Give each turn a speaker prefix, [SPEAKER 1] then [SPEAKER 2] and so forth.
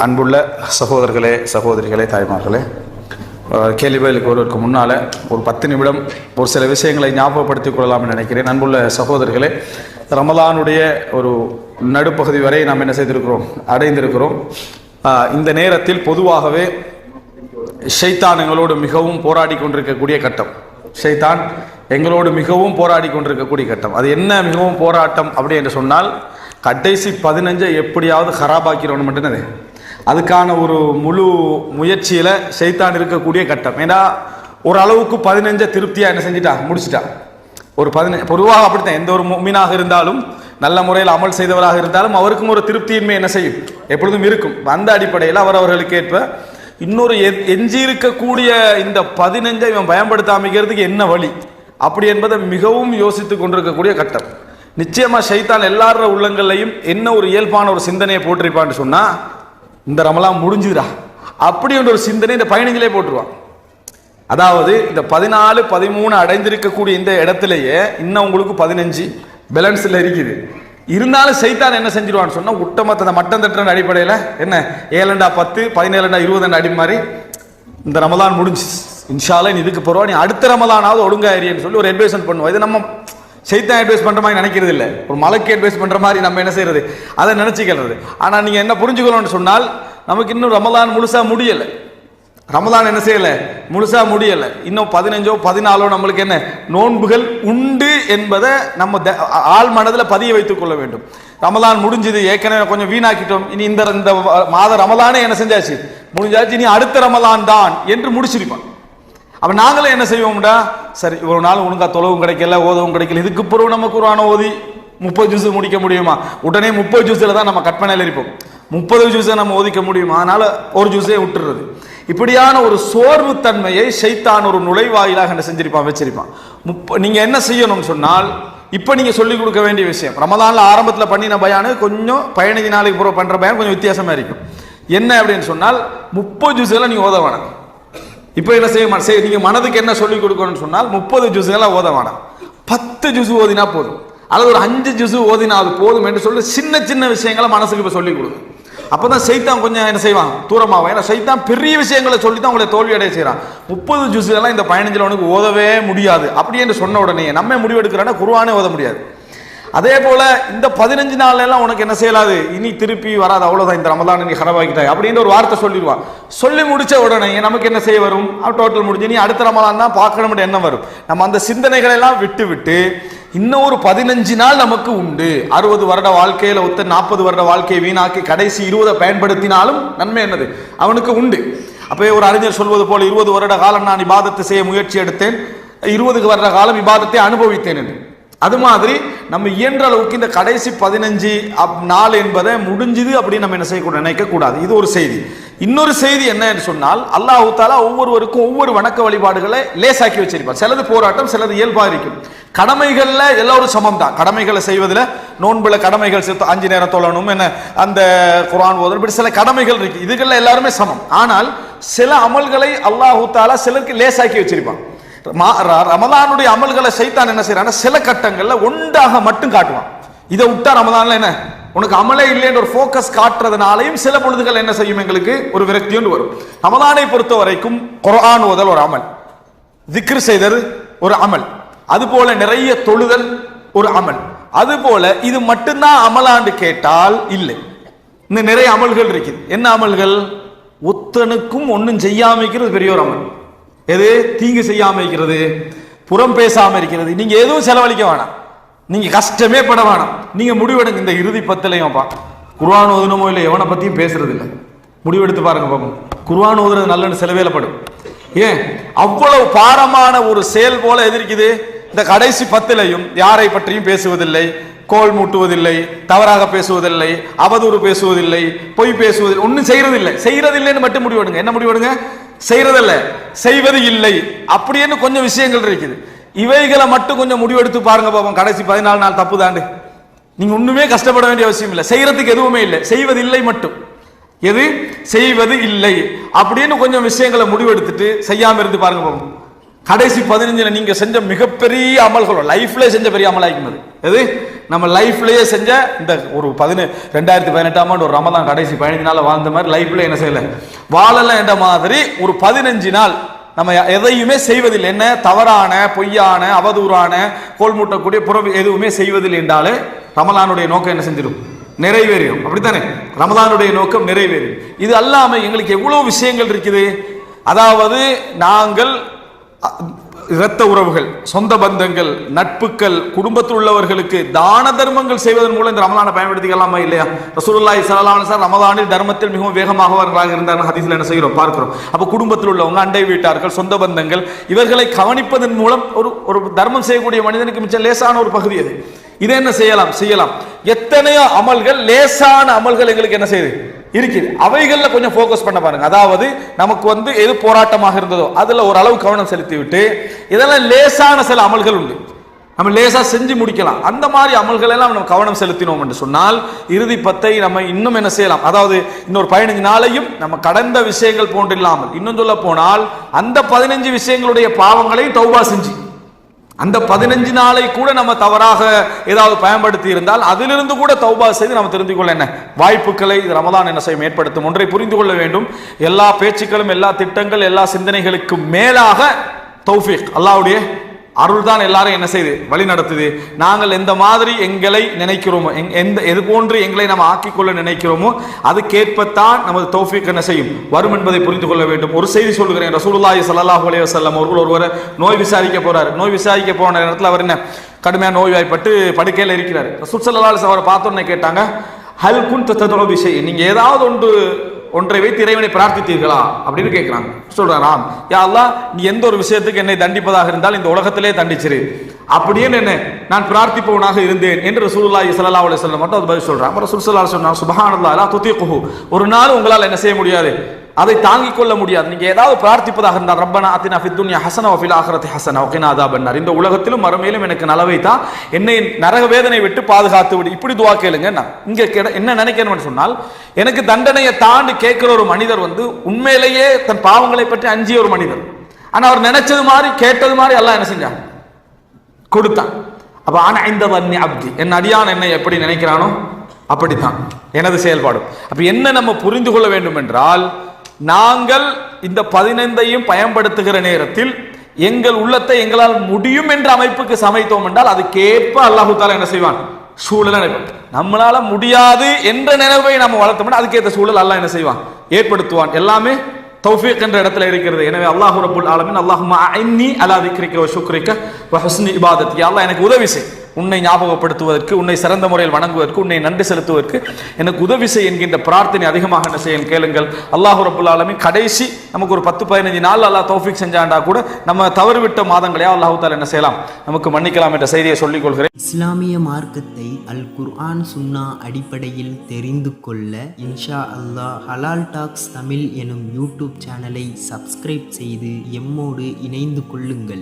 [SPEAKER 1] அன்புள்ள சகோதரர்களே சகோதரிகளே தாய்மார்களே கேள்விகளுக்கு கேள்வி பதிலுக்கு வருவதற்கு முன்னால் ஒரு பத்து நிமிடம் ஒரு சில விஷயங்களை ஞாபகப்படுத்திக் கொள்ளலாம்னு நினைக்கிறேன். அன்புள்ள சகோதரர்களே ரமலானுடைய ஒரு நடுப்பகுதி வரை நாம் என்ன செய்திருக்கிறோம்? அடைந்திருக்கிறோம். இந்த நேரத்தில் பொதுவாகவே ஷைத்தான் எங்களோடு மிகவும் போராடி கொண்டிருக்கக்கூடிய கட்டம். ஷைத்தான் எங்களோடு மிகவும் போராடி கொண்டிருக்கக்கூடிய கட்டம். அது என்ன மிகவும் போராட்டம் அப்படி என்று சொன்னால் கடைசி பதினஞ்சை எப்படியாவது ஹராபாக்கிறோன்னு மட்டும் அதுக்கான ஒரு முழு முயற்சியில் ஷைத்தான் இருக்கக்கூடிய கட்டம். ஏன்னா ஓரளவுக்கு பதினஞ்சை திருப்தியாக என்ன செஞ்சிட்டா? முடிச்சிட்டா. ஒரு பதினஞ்சு பொதுவாக அப்படித்தான். எந்த ஒரு மீனாக இருந்தாலும் நல்ல முறையில் அமல் செய்தவராக இருந்தாலும் அவருக்கும் ஒரு திருப்தியின்மை என்ன செய்யும்? எப்பொழுதும் இருக்கும். அந்த அடிப்படையில் அவர் அவர்களுக்கு ஏற்ப இன்னொரு எ- எஞ்சி இருக்கக்கூடிய இந்த பதினஞ்சை இவன் பயன்படுத்தாமிக்கிறதுக்கு என்ன வழி? அப்படி என்பதை மிகவும் யோசித்து கொண்டிருக்கக்கூடிய கட்டம். நிச்சயமாக ஷைத்தான் எல்லாரோட உள்ளங்கள்லையும் என்ன ஒரு இயல்பான ஒரு சிந்தனையை போட்டிருப்பான்னு சொன்னால் இந்த ரமலாம் முடிஞ்சுதுடா. அப்படின்ற ஒரு சிந்தனை இந்த பயணிகளே போட்டுருவான். அதாவது இந்த பதினாலு பதிமூணு அடைந்திருக்கக்கூடிய இந்த இடத்துலயே இன்னும் உங்களுக்கு பதினஞ்சு பேலன்ஸில் இருக்குது. இருந்தாலும் சைத்தான் என்ன செஞ்சிருவான்னு சொன்னால் உட்டமத்த அந்த மட்டம் தட்டுற அடிப்படையில் என்ன? ஏழண்டா பத்து பதினேழுண்டா இருபதுண்டா அடி மாதிரி இந்த ரமலான் முடிஞ்சு இன்ஷால்லா இதுக்கு போறோம். நீ அடுத்த ரமலானாவது ஒழுங்காயிருன்னு சொல்லி ஒரு அட்வைஸ் பண்ணுவோம். இது நம்ம சைத்தான் அட்வைஸ் பண்ணுற மாதிரி நினைக்கிறது இல்லை ஒரு மலைக்கு அட்வைஸ் பண்ணுற மாதிரி நம்ம என்ன செய்யறது? அதை நினச்சிக்கிறது ஆனால் நீங்கள் என்ன புரிஞ்சுக்கணும்னு சொன்னால் நமக்கு இன்னும் ரமதான் முழுசாக முடியலை. ரமதான் என்ன செய்யலை? முழுசாக முடியலை. இன்னும் பதினஞ்சோ பதினாலோ நம்மளுக்கு என்ன? நோன்புகள் உண்டு என்பதை நம்ம த- ஆழ் மனதில் பதிய வைத்துக் கொள்ள வேண்டும். ரமதான் முடிஞ்சது ஏற்கனவே கொஞ்சம் வீணாக்கிட்டோம். இனி இந்த இந்த மாத ரமதானே என்ன செஞ்சாச்சு? முடிஞ்சாச்சு இனி அடுத்த ரமதான் தான் என்று முடிச்சிருப்பான் அப்போ நாங்களும் என்ன செய்வோம்டா? சரி ஒரு நாள் ஒழுங்கா தொலைவும் கிடைக்கல ஓதவும் கிடைக்கல. இதுக்கு பிறகு நம்ம குரான ஓதி முப்பது ஜூஸ் முடிக்க முடியுமா? உடனே முப்பது ஜூஸில் தான் நம்ம கற்பனையில் இருப்போம். முப்பது ஜூஸை நம்ம ஒதுக்க முடியுமா? அதனால் ஒரு ஜூஸே விட்டுறது. இப்படியான ஒரு சோர்வு தன்மையை ஷைத்தான் ஒரு நுழைவாயிலாக என்ன செஞ்சிருப்பான் வச்சிருப்பான். முப்ப நீங்கள் என்ன செய்யணும்னு சொன்னால் இப்போ நீங்கள் சொல்லிக் கொடுக்க வேண்டிய விஷயம் ரமதானில் ஆரம்பத்தில் பண்ணின பயானு கொஞ்சம் பதினஞ்சு நாளைக்கு பூரா பண்ணுற பயன் கொஞ்சம் வித்தியாசமாக இருக்கும். என்ன அப்படின்னு சொன்னால் முப்பது ஜூஸில் நீ ஓத வேணாம். இப்போ என்ன செய்ய நீங்கள் மனதுக்கு என்ன சொல்லிக் கொடுக்கணும்னு சொன்னால் முப்பது ஜூஸுகளை ஓத வேணாம். பத்து ஜூஸ் ஓதினா போதும். அல்லது ஒரு அஞ்சு ஜூஸ் ஓதினா அது போதும் என்று சொல்லி சின்ன சின்ன விஷயங்களை மனசுக்கு இப்போ சொல்லிக் கொடுங்க. அப்பதான் சைத்தான் கொஞ்சம் என்ன செய்வான்? தூரமாகும் ஏன்னா சைத்தான் பெரிய விஷயங்களை சொல்லி தான் உங்களை தோல்வி அடைய செய்கிறான் முப்பது ஜூஸ் எல்லாம் இந்த பதினஞ்சுல உனக்கு ஓதவே முடியாது. அப்படி என்று சொன்ன உடனே நம்ம முடிவெடுக்கிறோன்னா குருவானே ஓத முடியாது. அதே போல இந்த பதினஞ்சு நாள்ல எல்லாம் உனக்கு என்ன செய்யலாது? இனி திருப்பி வராது. அவ்வளவுதான். இந்த ரமலான் நீ ஹரவாக்கிட்டாய் அப்படின்னு ஒரு வார்த்தை சொல்லிடுவான். சொல்லி முடிச்ச உடனே நமக்கு என்ன செய்ய வரும்? டோட்டல் முடிஞ்சு நீ அடுத்த ரமதான் தான் பார்க்கணும் என்ன வரும். நம்ம அந்த சிந்தனைகளை எல்லாம் விட்டு விட்டு இன்னும் ஒரு பதினஞ்சு நாள் நமக்கு உண்டு. அறுபது வருட வாழ்க்கையில ஒத்த நாற்பது வருட வாழ்க்கையை வீணாக்கி கடைசி இருபதை பயன்படுத்தினாலும் நன்மை என்னது? அவனுக்கு உண்டு. அப்பவே ஒரு அறிஞர் சொல்வது போல இருபது வருட காலம் நான் இபாதத்தை செய்ய முயற்சி எடுத்தேன். இருபது வருட காலம் இபாதத்தை அனுபவித்தேன் என்று. அது மாதிரி நம்ம இயன்ற அளவுக்கு இந்த கடைசி பதினஞ்சு அப் நாள் என்பதை முடிஞ்சுது அப்படின்னு நம்ம என்ன செய்யக்கூடாது நினைக்க கூடாது. இது ஒரு செய்தி. இன்னொரு செய்தி என்ன சொன்னால் அல்லாஹு தாலா ஒவ்வொருவருக்கும் ஒவ்வொரு வணக்க வழிபாடுகளை லேசாக்கி வச்சிருப்பார். சிலது போராட்டம் சிலது இயல்பாக இருக்கும். கடமைகளில் எல்லோரும் சமம் தான் கடமைகளை செய்வதில் நோன்புல கடமைகள் சேர்த்து அஞ்சு நேரம் தொழணும் என்ன அந்த குரான் ஓதணும் இப்படி சில கடமைகள் இருக்கு. இதுகளில் எல்லாருமே சமம். ஆனால் சில அமல்களை அல்லாஹ் தாலா சிலருக்கு லேசாக்கி வச்சிருப்பான். ரமதானுடைய அமல்களை சைத்தான் என்ன செய்யறான் சில கட்டங்கள்ல ஒன்றாக மட்டும் காட்டுவான். இதை விட்டா ரமலான்ல என்ன? உனக்கு அமலே இல்லைன்ற ஒரு ஃபோக்கஸ் காட்டுறதுனாலையும் சில பொழுதுகள் என்ன செய்யும் எங்களுக்கு? ஒரு விரக்தி ஒன்று வரும். ரமதானை பொறுத்த வரைக்கும் குர்ஆன் ஓதல் ஒரு அமல். திக்ரு செய்தல் ஒரு அமல். அதுபோல நிறைய தொழுதல் ஒரு அமல். அதுபோல இது மட்டும்தான் அமலாண்டு கேட்டால் இல்லை. இன்னும் நிறைய அமல்கள் இருக்குது. என்ன அமல்கள்? ஒத்தனுக்கும் ஒன்றும் செய்யாமைக்கிறது பெரிய ஒரு அமல். எது? தீங்கு செய்யாமல் இருக்கிறது புறம் பேசாமல் இருக்கிறது. நீங்கள் எதுவும் செலவழிக்க வேணாம். நீங்கள் கஷ்டமே பட வேணாம். நீங்கள் முடிவெடுங்க. இந்த இறுதி பத்திலையும்ப்பா குர்வான் ஓதுனமோ இல்லை எவனை பற்றியும் பேசுறது இல்லை. முடிவெடுத்து பாருங்க பாப்போம் குர்வான் ஓதுறது நல்லன்னு சில வேலைப்படும் ஏன்? அவ்வளவு பாரமான ஒரு செயல் போல எதிர்க்குது. இந்த கடைசி பத்திலையும் யாரை பற்றியும் பேசுவதில்லை. கோல் மூட்டுவதில்லை தவறாக பேசுவதில்லை அவதூறு பேசுவதில்லை பொய் பேசுவதில்லை ஒன்றும் செய்யறதில்லை. செய்யறதில்லைன்னு மட்டும் முடிவெடுங்க. என்ன முடிவெடுங்க? செய்யறதில்ல செய்வது இல்லை. அப்படின்னு கொஞ்சம் விஷயங்கள் இருக்குது. இவைகளை மட்டும் கொஞ்சம் முடிவெடுத்து பாருங்க பாப்போம் கடைசி பதினாலு நாள் தப்பு தாண்டு நீங்க ஒண்ணுமே கஷ்டப்பட வேண்டிய அவசியம் இல்லை. செய்யறதுக்கு எதுவுமே இல்லை. செய்வது இல்லை மட்டும். எது? செய்வது இல்லை. அப்படின்னு கொஞ்சம் விஷயங்களை முடிவெடுத்துட்டு செய்யாம இருந்து பாருங்க பாப்போம் கடைசி பதினஞ்சுல நீங்க செஞ்ச மிகப்பெரிய அமல்கள் லைஃப்ல செஞ்ச பெரிய அமலாக்கும் அது எது? நம்ம லைஃப்லயே செஞ்ச இந்த ஒரு பதினு ரெண்டாயிரத்தி பதினெட்டாம் ஆண்டு ஒரு ரமதான் கடைசி பதினஞ்சு நாள் வாழ்ந்த மாதிரி லைஃப்ல என்ன செய்யல? வாழல என்ற மாதிரி ஒரு பதினஞ்சு நாள் நம்ம எதையுமே செய்வதில்லை. என்ன? தவறான பொய்யான அவதூறான கோல் மூட்டக்கூடிய புறவு எதுவுமே செய்வதில்லை என்றாலே ரமலானுடைய நோக்கம் என்ன செஞ்சிடும்? நிறைவேறும் அப்படித்தானே? ரமதானுடைய நோக்கம் நிறைவேறும் இது அல்லாமல் எங்களுக்கு எவ்வளவு விஷயங்கள் இருக்குது? அதாவது நாங்கள் அ- இரத்த உறவுகள் சொந்த பந்தங்கள் நட்புகள் குடும்பத்தில் உள்ளவர்களுக்கு தான தர்மங்கள் செய்வதன் மூலம் இந்த ரமலானை பயன்படுத்திக்கலாமா இல்லையா? ரசூலுல்லாஹி ஸல்லல்லாஹு சார் வஸல்லம் ரமலானில் தர்மத்தில் மிகவும் வேகமாகவர்களாக இருந்தார்கள். ஹதீஸில் என்ன செய்கிறோம்? பார்க்கிறோம். அப்போ குடும்பத்தில் உள்ளவங்க அண்டை வீட்டார்கள் சொந்த பந்தங்கள் இவர்களை கவனிப்பதன் மூலம் ஒரு ஒரு தர்மம் செய்யக்கூடிய மனிதனுக்கு மிச்சம் லேசான ஒரு பகுதி அது. இதை என்ன செய்யலாம்? செய்யலாம். எத்தனையோ அமல்கள் லேசான அமல்கள் எங்களுக்கு என்ன செய்யுது? இருக்குது. அவைகளில் கொஞ்சம் ஃபோக்கஸ் பண்ண பாருங்க. அதாவது நமக்கு வந்து எது போராட்டமாக இருந்ததோ அதில் ஓரளவு கவனம் செலுத்தி விட்டு இதெல்லாம் லேசான சில அமல்கள் உண்டு. நம்ம லேசாக செஞ்சு முடிக்கலாம். அந்த மாதிரி அமல்கள் எல்லாம் நம்ம கவனம் செலுத்தினோம் என்று சொன்னால் இறுதி பத்தை நம்ம இன்னும் என்ன செய்யலாம்? அதாவது இன்னொரு பதினஞ்சு நாளையும் நம்ம கடந்த விஷயங்கள் போன்று இல்லாமல் இன்னும் சொல்ல போனால் அந்த பதினஞ்சு விஷயங்களுடைய பாவங்களையும் தௌபா செஞ்சு. அந்த பதினஞ்சு நாளை கூட நம்ம தவறாக ஏதாவது பயன்படுத்தி இருந்தால் அதிலிருந்து கூட தௌபா செய்து நம்ம தெரிந்து கொள்ள என்ன? வாய்ப்புகளை இது ரமதான் என்ன செய்யும்? ஏற்படுத்தும். ஒன்றை புரிந்து கொள்ள வேண்டும். எல்லா பேச்சுக்களும் எல்லா திட்டங்கள் எல்லா சிந்தனைகளுக்கும் மேலாக தௌஃபிக். அல்லாவுடைய அருள் தான் எல்லாரும் என்ன செய்யுது வழி நடத்துது. நாங்கள் எந்த மாதிரி எங்களை நினைக்கிறோமோ எங்- எந்த எது போன்று எங்களை நம்ம ஆக்கிக்கொள்ள நினைக்கிறோமோ அதுக்கேற்பத்தான் நமது தோஃபிக் என்ன செய்யும்? வரும் என்பதை புரிந்து கொள்ள வேண்டும். ஒரு செய்தி சொல்கிறேன் ரசூலுல்லாஹி சல்லாஹ் அலைய வல்லம் அவர்கள் ஒருவர் நோய் விசாரிக்க போறார். நோய் விசாரிக்க போன நேரத்தில் அவர் என்ன கடுமையாக நோய்வாய்ப்பட்டு படுக்கையில் இருக்கிறார். ரசூல் ஸல்லல்லாஹு அலைஹி அவரை பார்த்தோன்னே கேட்டாங்க ஹல் குன் விஷயம் நீங்கள் ஏதாவது ஒன்று ஒன்றை வைத்து இறைவனை பிரார்த்தித்தீர்களா? அப்படின்னு கேட்கிறாங்க சொல்றாராம் யா நீ எந்த ஒரு விஷயத்துக்கு என்னை தண்டிப்பதாக இருந்தால் இந்த உலகத்திலே தண்டிச்சிரு. அப்படியே என்ன நான் பிரார்த்திப்பவனாக இருந்தேன்? என்று ரசூலுல்லாஹி ஸல்லல்லாஹு அலி சொல்ல மட்டும் அது பதில் சொல்றாங்க அப்புறம் ரசூல் ஸல்லல்லாஹு சுபஹானல்லா எல்லாம் சுப்ஹானல்லாஹ் லா ஒரு நாள் உங்களால் என்ன செய்ய முடியாது. அதை தாங்கிக் கொள்ள முடியாது. நீங்க ஏதாவது பிரார்த்திப்பதாக இருந்தால் ரப்பனா அத்தினா ஃபித்துன்யா ஹசனா ஃபில் ஆகரத்தி ஹசனா ஓகேனா பண்ணார் இந்த உலகத்திலும் மறுமையிலும் எனக்கு நலவை தான் என்னை நரக வேதனை விட்டு பாதுகாத்து விடு. இப்படி துவா கேளுங்க. இங்க என்ன நினைக்கணும்னு சொன்னால் எனக்கு தண்டனையை தாண்டி கேட்குற ஒரு மனிதர் வந்து உண்மையிலேயே தன் பாவங்களை பற்றி அஞ்சிய ஒரு மனிதர். ஆனால் அவர் நினைச்சது மாதிரி கேட்டது மாதிரி எல்லாம் என்ன செஞ்சாங்க கொடுத்தான். அப்போ ஆனா இந்த வன்னி அப்தி. என் அடியான் என்னை எப்படி நினைக்கிறானோ அப்படித்தான். எனது செயல்பாடு அப்ப என்ன நம்ம புரிந்து கொள்ள வேண்டும் என்றால் நாங்கள் இந்த பதினைந்தையும் பயன்படுத்துகிற நேரத்தில் எங்கள் உள்ளத்தை எங்களால் முடியும் என்ற அமைப்புக்கு சமைத்தோம் என்றால் அதுக்கேற்ப அல்லாஹு தாலா என்ன செய்வான்? சூழல் நம்மளால முடியாது என்ற நினைவை நம்ம வளர்த்தோம்னா அதுக்கேற்ற சூழல் அல்லாஹ் என்ன செய்வான்? ஏற்படுத்துவான். எல்லாமே தௌஃபீக் என்ற இடத்துல இருக்கிறது. எனவே அல்லாஹு ரபுல் ஆலமின் அல்லாஹும்ம அலா திக்ரிக்க வ ஷுக்ரிக்க வ அல்லாஹ் எனக்கு உதவி செய். உன்னை ஞாபகப்படுத்துவதற்கு உன்னை சிறந்த முறையில் வணங்குவதற்கு உன்னை நன்றி செலுத்துவதற்கு எனக்கு உதவி செய் என்கின்ற பிரார்த்தனை அதிகமாக என்ன செய்ய கேளுங்கள். அல்லாஹ் ரபுல் ஆலமி கடைசி நமக்கு ஒரு பத்து பதினஞ்சு நாள் அல்லாஹ் தௌஃபிக் செஞ்சாண்டா கூட நம்ம தவறுவிட்ட மாதங்களையா அல்லாஹு தாலா என்ன செய்யலாம்? நமக்கு மன்னிக்கலாம் என்ற செய்தியை சொல்லிக் கொள்கிறேன்
[SPEAKER 2] இஸ்லாமிய மார்க்கத்தை அல் குர்ஆன் சுன்னா அடிப்படையில் தெரிந்து கொள்ள இன்ஷா அல்லாஹ் ஹலால் டாக்ஸ் தமிழ் எனும் யூடியூப் சேனலை சப்ஸ்கிரைப் செய்து எம்மோடு இணைந்து கொள்ளுங்கள்.